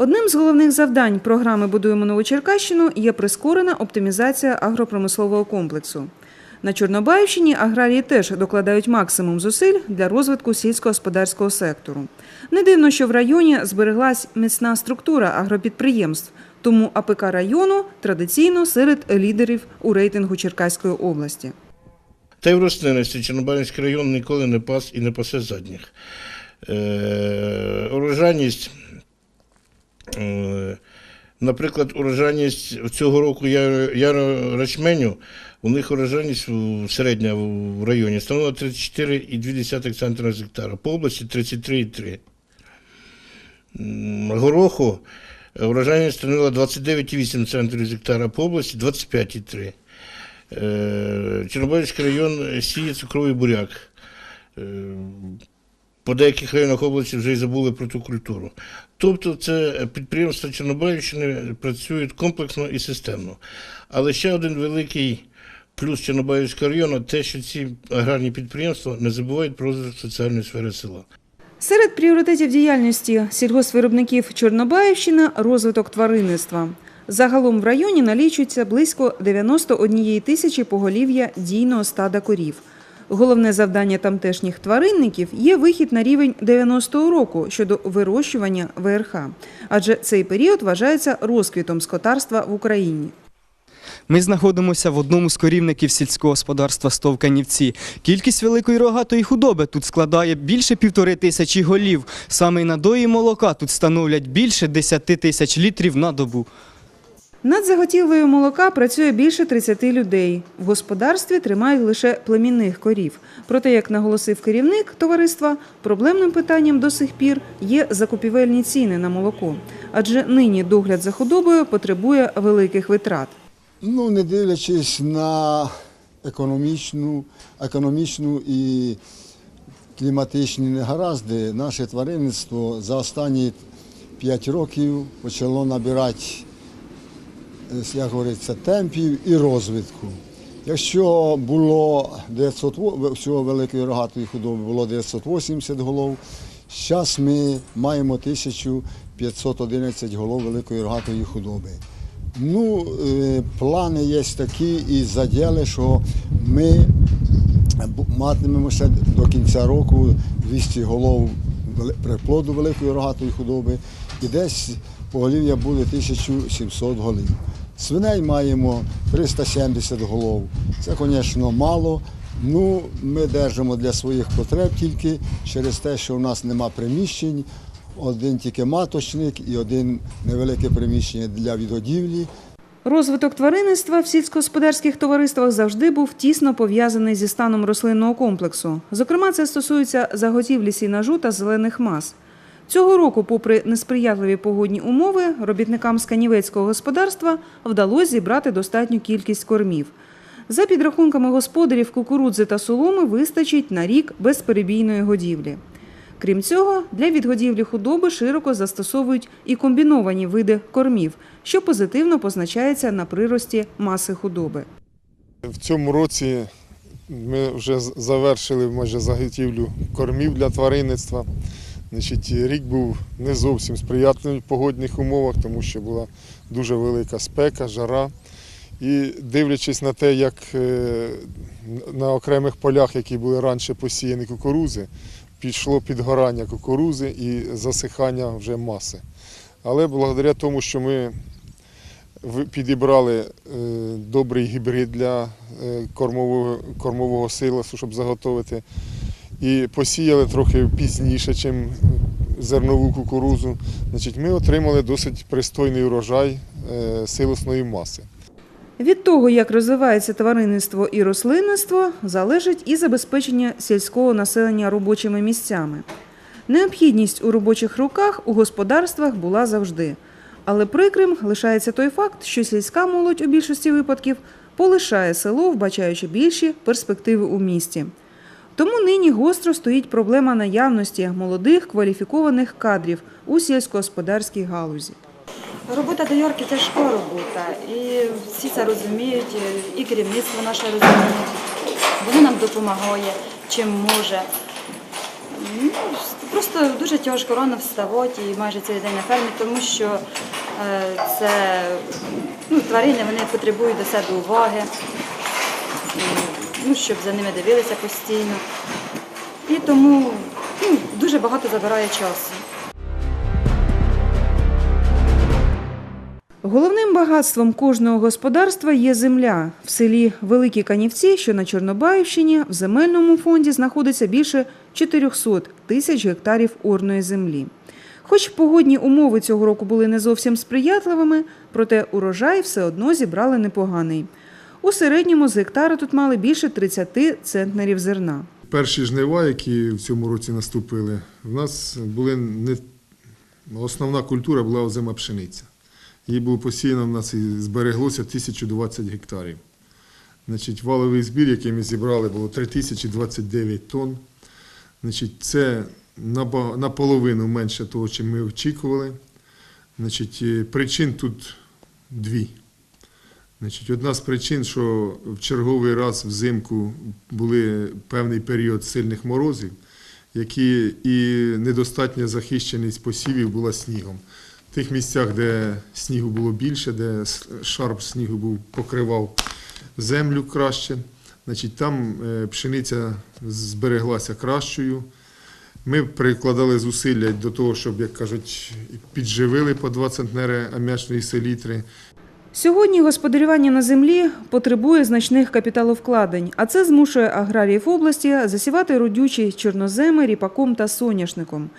Одним з головних завдань програми Будуємо нову Черкащину є прискорена оптимізація агропромислового комплексу. На Чорнобаївщині аграрії теж докладають максимум зусиль для розвитку сільськогосподарського сектору. Не дивно, що в районі збереглась міцна структура агропідприємств, тому АПК району традиційно серед лідерів у рейтингу Черкаської області. Та й в рослинності Чорнобаївський район ніколи не пас і не пасе задніх. Е, урожайність, наприклад, урожайність цього року я- яро рачменю, у них урожайність середня в районі становила 34,2 центра з гектара, по області 33,3. Гороху е, урожайність становила 29,8 центрів з гектара, по області 25,3. Е, Чорнобильський район сіє цукровий буряк. По деяких районах області вже й забули про ту культуру. Тобто це підприємства Чорнобаївщини працюють комплексно і системно. Але ще один великий плюс Чорнобаївського району те, що ці аграрні підприємства не забувають про розвиток соціальної сфери села. Серед пріоритетів діяльності сільгоспвиробників Чорнобаївщини – розвиток тваринництва. Загалом в районі налічується близько 91 тисячі поголів'я дійного стада корів. Головне завдання тамтешніх тваринників є вихід на рівень 90-го року щодо вирощування ВРХ, адже цей період вважається розквітом скотарства в Україні. Ми знаходимося в одному з корівників сільського господарства Стовканівці. Кількість великої рогатої худоби тут складає більше півтори тисячі голів. Саме й надої молока тут становлять більше 10 тисяч літрів на добу. Над заготівлею молока працює більше 30 людей. В господарстві тримають лише племінних корів. Проте, як наголосив керівник товариства, проблемним питанням до сих пір є закупівельні ціни на молоко, адже нині догляд за худобою потребує великих витрат. Ну, не дивлячись на економічну, економічну і кліматичні негаразди, наше тваринництво за останні 5 років почало набирати, як говориться, темпів і розвитку. Якщо було 900, всього великої рогатої худоби було 980 голов, зараз ми маємо 1511 голов великої рогатої худоби. Ну, е, плани є такі і заділи, що ми бу- матимемо ще до кінця року 200 голов приплоду великої рогатої худоби і десь поголів'я буде 1700 голів. Свиней маємо 370 голов. Це, звісно, мало. Ну, ми держимо для своїх потреб тільки через те, що в нас нема приміщень, один тільки маточник і один невелике приміщення для відгодівлі. Розвиток тваринництва в сільськогосподарських товариствах завжди був тісно пов'язаний зі станом рослинного комплексу. Зокрема, це стосується заготівлі сінажу та зелених мас. Цього року, попри несприятливі погодні умови, робітникам сканівецького господарства вдалося зібрати достатню кількість кормів. За підрахунками господарів кукурудзи та соломи вистачить на рік безперебійної годівлі. Крім цього, для відгодівлі худоби широко застосовують і комбіновані види кормів, що позитивно позначається на прирості маси худоби. В цьому році ми вже завершили майже заготівлю кормів для тваринництва. Значить, рік був не зовсім сприятливий в погодних умовах, тому що була дуже велика спека, жара. І дивлячись на те, як е, на окремих полях, які були раніше посіяні кукурузи, пішло підгорання кукурузи і засихання вже маси. Але благодаря тому, що ми підібрали е, добрий гібрид для е, кормового, кормового силосу, щоб заготовити. І посіяли трохи пізніше, ніж зернову кукурузу. Значить, ми отримали досить пристойний урожай е, силосної маси. Від того, як розвивається тваринництво і рослинництво, залежить і забезпечення сільського населення робочими місцями. Необхідність у робочих руках у господарствах була завжди. Але прикрим лишається той факт, що сільська молодь у більшості випадків полишає село, вбачаючи більші перспективи у місті. Тому нині гостро стоїть проблема наявності молодих кваліфікованих кадрів у сільськогосподарській галузі. Робота доярки тяжка робота, і всі це розуміють, і керівництво наше розуміє. Воно нам допомагає, чим може. Ну, Просто дуже тяжко рано вставати і майже цілий день на фермі, тому що е, це ну, тварини вони потребують до себе уваги, ну, щоб за ними дивилися постійно. І тому ну, дуже багато забирає часу. Головним багатством кожного господарства є земля. В селі Великі Канівці, що на Чорнобаївщині, в земельному фонді знаходиться більше 400 тисяч гектарів орної землі. Хоч погодні умови цього року були не зовсім сприятливими, проте урожай все одно зібрали непоганий. У середньому з гектара тут мали більше 30 центнерів зерна. Перші жнива, які в цьому році наступили, в нас були не основна культура була озима пшениця. Її було посіяно в нас і збереглося 1020 гектарів. Значить, валовий збір, який ми зібрали, було 3029 тонн. Значить, це наполовину менше того, чим ми очікували. Значить, е, причин тут дві. Значить, одна з причин, що в черговий раз взимку були певний період сильних морозів, які і недостатня захищеність посівів була снігом. В тих місцях, де снігу було більше, де шарп снігу був покривав землю краще, значить, там е, пшениця збереглася кращою. Ми прикладали зусилля до того, щоб, як кажуть, підживили по 2 центнери ам'ячної селітри. Сьогодні господарювання на землі потребує значних капіталовкладень, а це змушує аграріїв області засівати родючі чорноземи ріпаком та соняшником.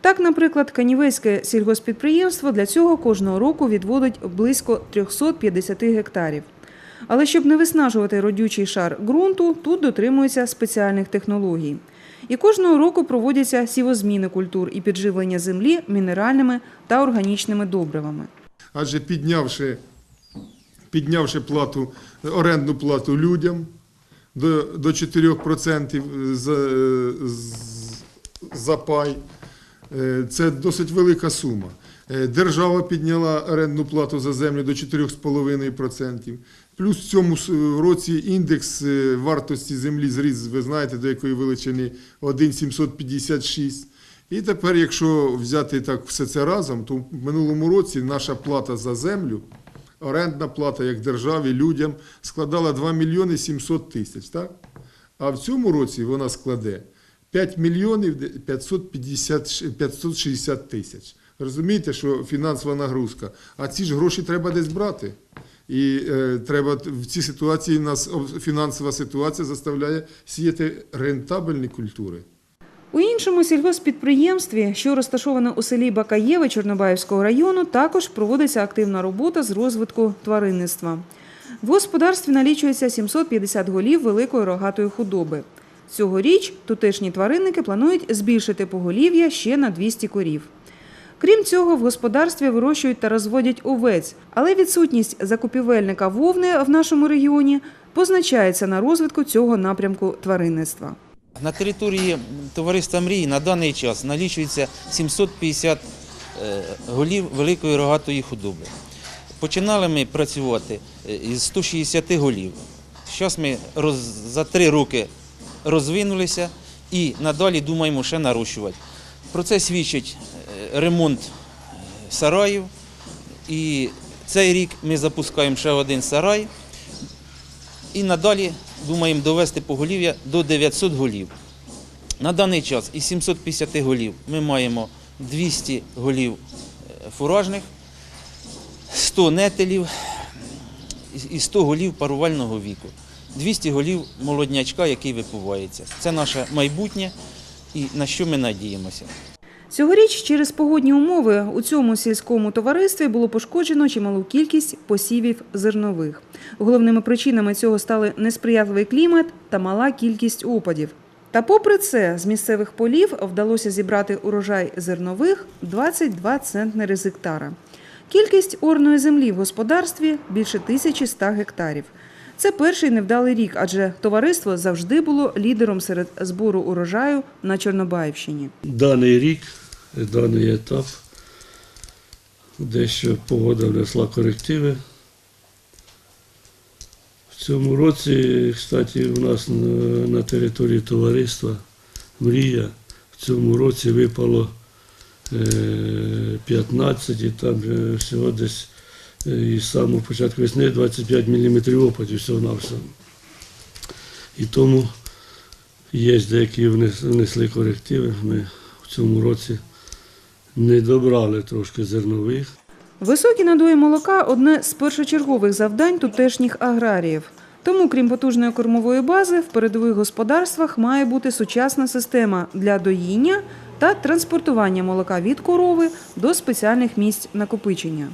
Так, наприклад, Канівецьке сільгоспідприємство для цього кожного року відводить близько 350 гектарів. Але щоб не виснажувати родючий шар ґрунту, тут дотримуються спеціальних технологій. І кожного року проводяться сівозміни культур і підживлення землі мінеральними та органічними добривами. адже піднявши, піднявши плату, орендну плату людям до, до 4% за, за пай, е, це досить велика сума. Е, Держава підняла орендну плату за землю до 4,5%. Плюс в цьому році індекс е, вартості землі зріс, ви знаєте, до якої величини 1,756. І тепер, якщо взяти так все це разом, то в минулому році наша плата за землю, орендна плата як державі, людям складала 2 мільйони 700 тисяч. Так? А в цьому році вона складе 5 мільйонів 550, 560 тисяч. Розумієте, що фінансова нагрузка. А ці ж гроші треба десь брати. І е, треба в цій ситуації нас фінансова ситуація заставляє сіяти рентабельні культури. У іншому сільгоспідприємстві, що розташоване у селі Бакаєве Чорнобаївського району, також проводиться активна робота з розвитку тваринництва. В господарстві налічується 750 голів великої рогатої худоби. Цьогоріч тутешні тваринники планують збільшити поголів'я ще на 200 корів. Крім цього, в господарстві вирощують та розводять овець, але відсутність закупівельника вовни в нашому регіоні позначається на розвитку цього напрямку тваринництва. На території товариства Мрії на даний час налічується 750 е, голів великої рогатої худоби. Починали ми працювати е, із 160 голів. Зараз ми за три роки розвинулися і надалі думаємо ще нарощувати. Про це свідчить е, ремонт сараїв. І цей рік ми запускаємо ще один сарай. І надалі думаємо довести поголів'я до 900 голів. На даний час із 750 голів ми маємо 200 голів е, фуражних, 100 нетелів і 100 голів парувального віку, 200 голів молоднячка, який випувається. Це наше майбутнє і на що ми надіємося. Цьогоріч через погодні умови у цьому сільському товаристві було пошкоджено чималу кількість посівів зернових. Головними причинами цього стали несприятливий клімат та мала кількість опадів. Та попри це, з місцевих полів вдалося зібрати урожай зернових 22 центнери з гектара. Кількість орної землі в господарстві більше 1100 гектарів. Це перший невдалий рік, адже товариство завжди було лідером серед збору урожаю на Чорнобаївщині. даний рік, даний етап, дещо погода внесла корективи. В цьому році, кстати, у нас на, території товариства Мрія, в цьому році випало е, 15 і там всього десь е, із самого початку весни 25 мм опадів всього на всього. І тому є деякі внес- внесли корективи. Ми в цьому році не добрали трошки зернових. Високі надої молока одне з першочергових завдань тутешніх аграріїв. Тому, крім потужної кормової бази, в передових господарствах має бути сучасна система для доїння та транспортування молока від корови до спеціальних місць накопичення.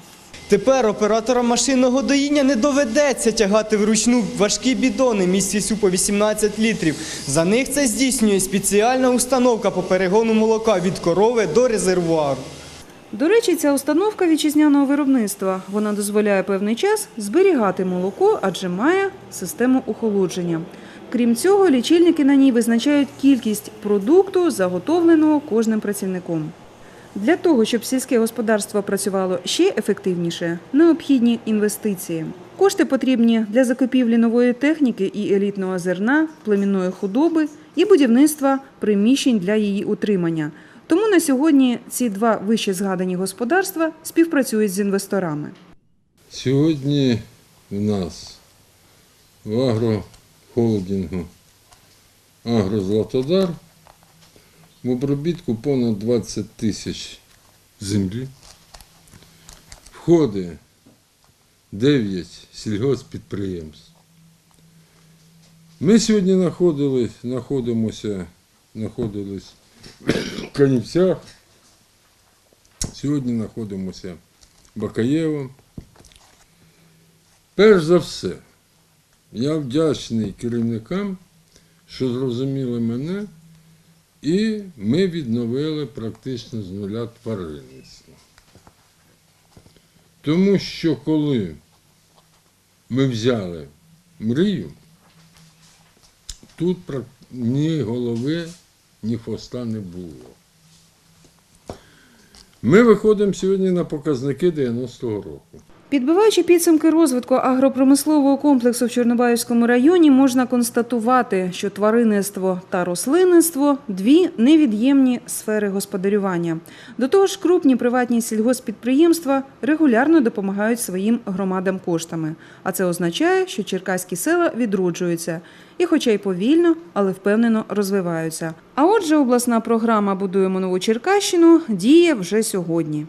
Тепер операторам машинного доїння не доведеться тягати вручну важкі бідони місцістю по 18 літрів. За них це здійснює спеціальна установка по перегону молока від корови до резервуару. До речі, ця установка вітчизняного виробництва. Вона дозволяє певний час зберігати молоко, адже має систему охолодження. Крім цього, лічильники на ній визначають кількість продукту, заготовленого кожним працівником. Для того, щоб сільське господарство працювало ще ефективніше, необхідні інвестиції. Кошти потрібні для закупівлі нової техніки і елітного зерна, племінної худоби і будівництва приміщень для її утримання. Тому на сьогодні ці два вище згадані господарства співпрацюють з інвесторами. Сьогодні в нас в агрохолдингу Агрозлатодар в обробітку понад 20 тисяч землі. Входить 9 сільгоспідприємств. Ми сьогодні знаходились, знаходились в Канівцях. Сьогодні знаходимося в Бакаєво. Перш за все, я вдячний керівникам, що зрозуміли мене, і ми відновили практично з нуля тваринництво. Тому що коли ми взяли мрію, тут ні голови, ні хвоста не було. Ми виходимо сьогодні на показники 90-го року. Підбиваючи підсумки розвитку агропромислового комплексу в Чорнобаївському районі, можна констатувати, що тваринництво та рослинництво дві невід'ємні сфери господарювання. До того ж, крупні приватні сільгоспідприємства регулярно допомагають своїм громадам коштами. А це означає, що черкаські села відроджуються і, хоча й повільно, але впевнено розвиваються. А отже, обласна програма Будуємо нову Черкащину діє вже сьогодні.